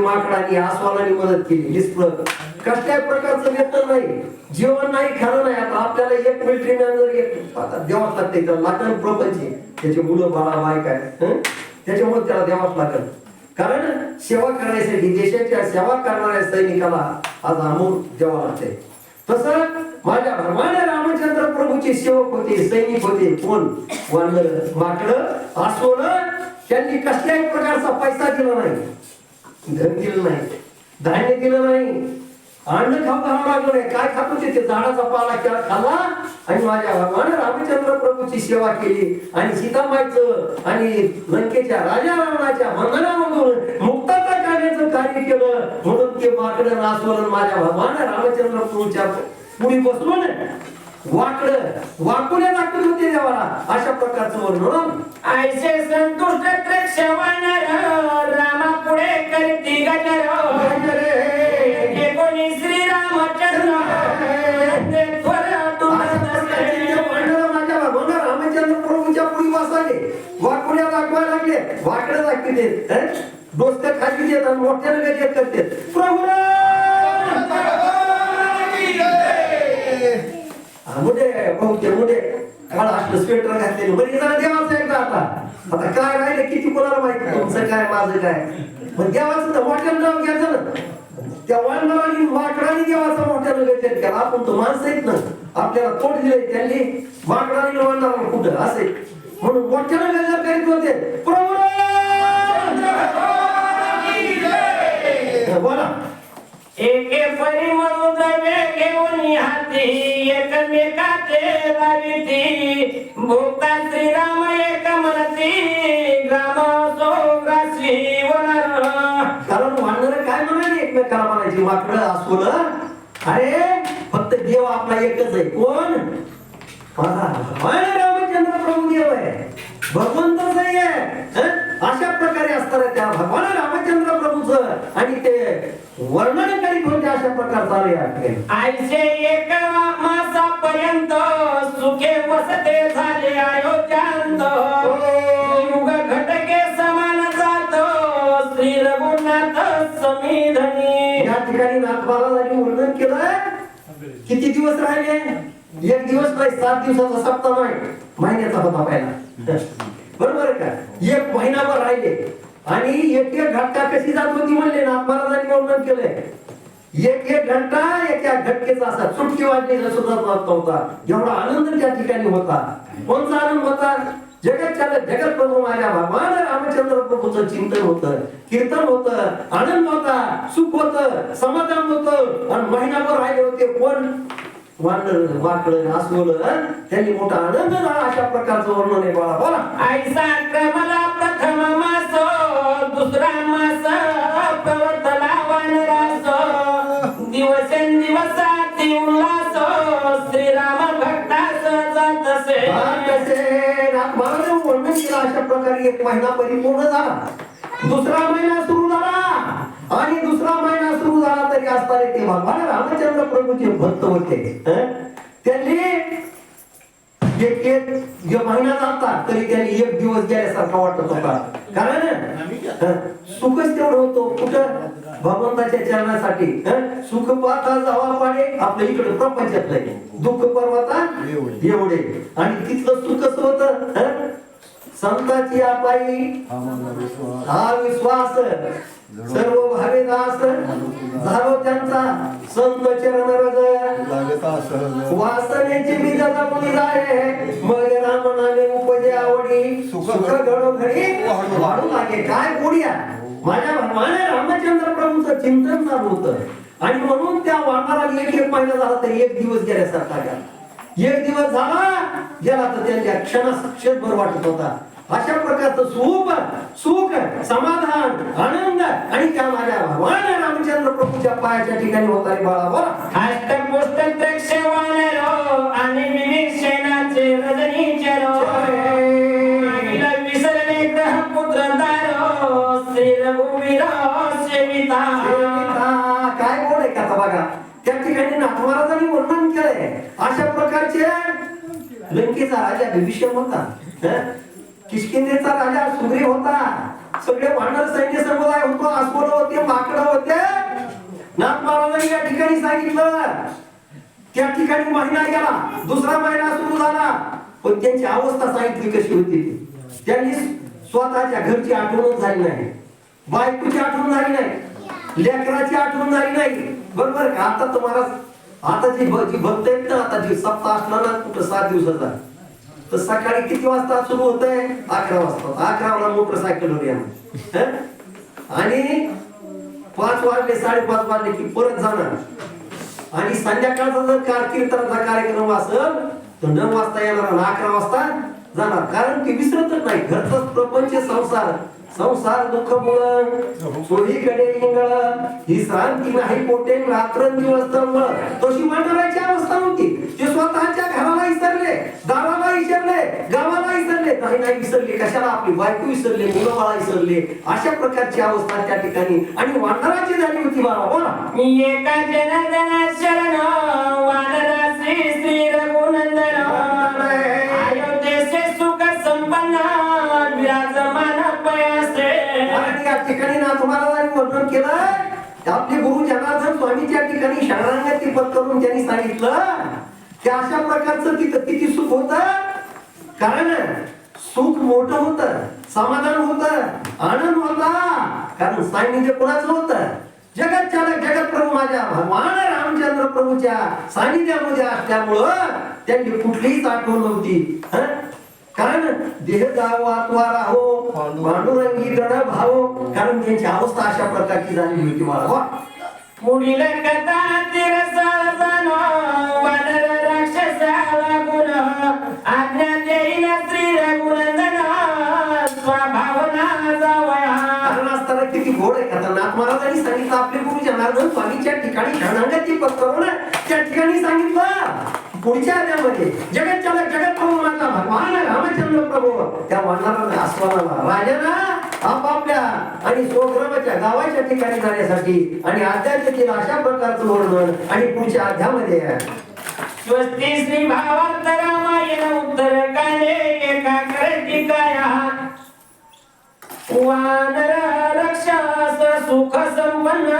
माकडाने आस्वालाने मदत केली. लिस्पळ कसल्याही प्रकारचं वेतन नाही. जेवण नाही खाणं नाही. आता आपल्याला एक मिलिटरी मॅन जर एक आता लागते. त्याला लागण प्रपंच त्याचे मुलं बाळा बायक आहे त्याच्यामुळे त्याला देवाच लागण कारण सेवा करण्यासाठी देशाच्या सेवा करणाऱ्या सैनिकाला आज अमोल द्यावा लागते तसं माझ्या भरमाने रामचंद्र प्रभूचे सेवक होते सैनिक होते. कोण? वानर माकड अस्वल त्यांनी कसल्याही प्रकारचा पैसा दिला नाही. धन दिलं नाही. धान्य दिलं नाही. अन्न खाऊ घालावं लागलं नाही. काय खातो होते ते झाडाचा पाला केला खाल्ला आणि माझ्या भगवान रामचंद्र प्रभूची सेवा केली. आणि सीतामाईचं आणि लंकेच्या राजा रावणाच्या बंधनामधून मुक्तता करण्याचं कार्य केलं. म्हणून ते वाकडं नासवलं. माझ्या भगवान रामचंद्र प्रभूच्या पुढे बसलो वाकड वाकुल्या दाखवत होते देवाला. अशा प्रकारचं वर्णन. ऐसे संतुष्ट प्रेक्षवान लागले. वाकडं ते. डोस्त खाली देत आणि मोठ्यानं गजेत करते प्रभू मुडे बहुते मुडे. काळ असलं स्वेटर घातलेलं. बरी जरा देवाचं एकदा आता. आता काय राहिलं किती कोणाला माहिती? तुमचं काय माझं काय? पण देवाचं तर मोठ्यानं नाव घ्यायचं ना. त्या वानराने माकडाने देवाचा मोठ्यानं गजेत केला. आपण तो माणसं आहेत ना. आपल्याला तोड दिले त्यांनी. माकडाने वानराला कुठं? असे म्हणून मोठ्यानं गजर करीत कारण वानर काय म्हणाले? एकमेकाला म्हणायची वाकड अस्वल. अरे फक्त देव आपला एकच आहे. कोण? रामचंद्र प्रभू देव आहे. भगवंतच आहे. अशा प्रकारे असतात त्या भगवान रामचंद्र प्रभूच आणि ते वर्णन करीत होते अशा प्रकार चालू या आयसे एक मासापर्यंत सुखे वसते झाले अयोध्यांत मी धनी. या ठिकाणी नाथबालांनी वर्णन केलं किती दिवस राहिले? एक दिवस नाही सात दिवसाचा सप्ताह नाही. महिन्याचा होता पहिला. बरोबर आहे का? एक महिनाभर राहिले. आणि एक एक घटका कशी जात होती म्हणले नाथ महाराजांनी वर्णन केलंय. एक एक घंटा एक एक घटकेचा असा चुटकी वाजलेला सुद्धा होता. एवढा आनंद त्या ठिकाणी होता. कोणता आनंद होता? जगत चालक जगत प्रभू माझ्या भगवान रामचंद्र प्रभूचं चिंतन होतं कीर्तन होतं आनंद होता सुख होतं समाधान होतं. आणि महिनाभर राहिले होते कोण? वानर वाकड अस्वलं त्यांनी मोठा आनंद झाला. अशा प्रकारचं वर्णन आहे बाळा बोला. ऐसा क्रमला प्रथम मास दुसरा मास प्रवर्तला वानरास दिवसेंदिवसाती उल्हास श्रीराम भक्तास जातसे एक महिना परिपूर्ण झाला. दुसरा महिना सुरू झाला. आणि दुसरा महिना सुरू झाला तरी असताना ते भगवान रामचंद्र प्रभूचे भक्त होते. त्यांनी एक एक जे महिना जातात तरी त्यांनी एक दिवस गेल्यासारखा वाटत होता. कारण सुखच तेवढं होतो. कुठं? भगवंताच्या चरणासाठी. सुख पाहता जावा पाडे. आपल्या इकडे प्रपंचातलं आहे. दुःख पर्वता एवढे. आणि तिथलं सुख कसं होत? संताची आपाई हा विश्वास. सर्व भावे दास झालो त्यांचा संत चरण रज. वासनेची मी मुली जाय मग राम नामे उपजे आवडी. सुख सुख घडो. घडी वाढू लागे. काय गोड्या? माझ्या भगवाने रामचंद्र प्रभूचं चिंतन चालू होतं. आणि म्हणून त्या वाणाला एक एक महिना झाला तर एक दिवस गेल्यासारखा गेला एक दिवस झाला गेला तर त्यांच्या क्षणास क्षणभर वाटत होता. अशा प्रकारचं सुख सुख समाधान आनंद आणि त्या माझ्या भगवान रामचंद्र प्रभूच्या पायाच्या ठिकाणी होता रे बाळा काय अशा प्रकारचे लंकेचा राजा विभीषण होता. किशकिंदेचा राजा सुग्रीव होता. सगळे वानर सैन्य समुदाय होतो अस्वल होते माकड ठिकाणी सांगितलं. त्या ठिकाणी महिना गेला दुसरा महिना सुरू झाला. पण त्यांची अवस्था सांगितली कशी होती? त्यांनी स्वतःच्या घरची आठवण झाली नाही. बायकोची आठवण झाली नाही. लेकराची आठवण झाली नाही. बरोबर का? आता तुम्हाला आता जी जी भक्त आहेत ना आता जी सप्ताह असणार ना कुठं सात दिवसाचा? तर सकाळी किती वाजता सुरू होत आहे अकरा वाजता. अकराला मोटरसायकलवर या आणि पाच वाजले साडेपाच वाजले की परत जाणार. आणि संध्याकाळचा जर कार कीर्तनाचा कार्यक्रम असेल तर नऊ वाजता येणार अकरा वाजता जाणार. कारण ती विसरतच नाही. घरचाच प्रपंच संसार. संसार दुःख मुळ सोयीकडे इंगळ ही श्रांती नाही पोटे रात्रंदिवस तळमळ तशी मंडळाची अवस्था होती. जे स्वतःच्या घराला विसरले दाराला विसरले गावाला विसरले नाही नाही विसरले. कशाला आपली बायको विसरले मुलं बाळा विसरले अशा प्रकारची अवस्था त्या ठिकाणी. आणि वानराची झाली होती बाबा बोला. एका जनार्दना केलं आपले गुरु जनार्दन स्वामी त्या ठिकाणी शरणागती पद करून त्यांनी सांगितलं त्या अशा प्रकारचं तिथं किती सुख होत? कारण सुख मोठं होत समाधान होत आनंद होता. कारण सान्निध्य कोणाचं होत? जगत चालक जगत प्रभू माझ्या भगवान रामचंद्र प्रभूच्या सानिध्यामध्ये असल्यामुळं त्यांनी कुठलीच आठवण नव्हती. कारण देह जावो आत्मा राहो पांडुरंगी. गण भावो कारण त्यांची अवस्था अशा प्रकारची झाली होती मला. वा. पुढील कथा तिरसाळजन वानर राक्षसाला गुण आज्ञा देईल श्री रघुनंदन स्वभावना जावया. कारण असताना किती गोड आहे आता नाथ महाराजांनी सांगितलं आपले गुरु जनार्दन स्वामीच्या ठिकाणी पत्करून त्या ठिकाणी सांगितलं. पुढच्या जगत चालक जगत प्रभू रामचंद्र प्रभू. त्या वानराला आस्वादाला राजाला आपापल्या आणि स्वग्रामाच्या गावाच्या ठिकाणी जाण्यासाठी आणि अध्यात्मिक अशा प्रकारचं वर्णन आणि पुढच्या अध्यामध्ये स्वस्ती श्री भावार्थ रामायण उत्तर काले एकाग्र टिकाया वानर रक्षा सुख संपन्न